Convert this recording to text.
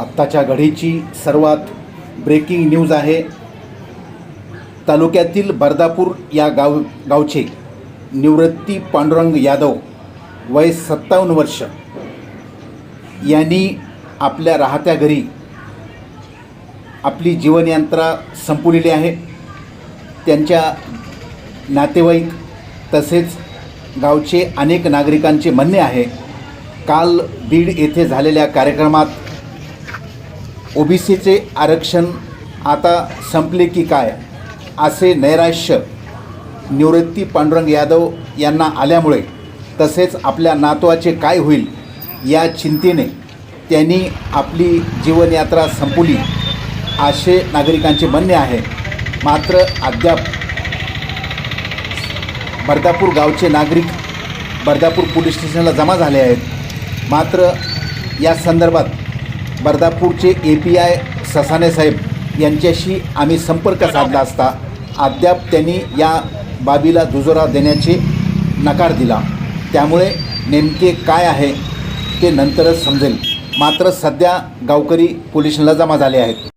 आत्ताच्या घडीची सर्वात breaking news आहे. तालुक्यातील बर्दापूर या गाव गावचे निवृत्ती पांडुरंग यादव वय सत्तावन्न वर्ष. यांनी आपल्या राहत्या घरी आपली जीवनयात्रा संपवलेली आहे. त्यांच्या नातेवाईक तसेच गावचे अनेक नागरिकांचे म्हणणे आहे काल बीड येथे झालेल्या कार्यक्रमात ओ बी सीचे आरक्षण आता संपले की काय असे नैराश्य निवृत्ती पांडुरंग यादव यांना आल्यामुळे तसेच आपल्या नातवाचे काय होईल या चिंतेने त्यांनी आपली जीवनयात्रा संपवली असे नागरिकांचे म्हणणे आहे. मात्र अद्याप बर्दापूर गावचे नागरिक बर्दापूर पोलीस स्टेशनला जमा झाले आहेत. मात्र या संदर्भात बर्दापूरचे ए पी आय ससाने साहेब यांच्याशी आम्ही संपर्क साधला असता अद्याप त्यांनी या बाबीला दुजोरा देण्याचे नकार दिला. त्यामुळे नेमके काय आहे ते नंतरच समजेल. मात्र सध्या गावकरी पोलिशनला जमा झाले आहेत.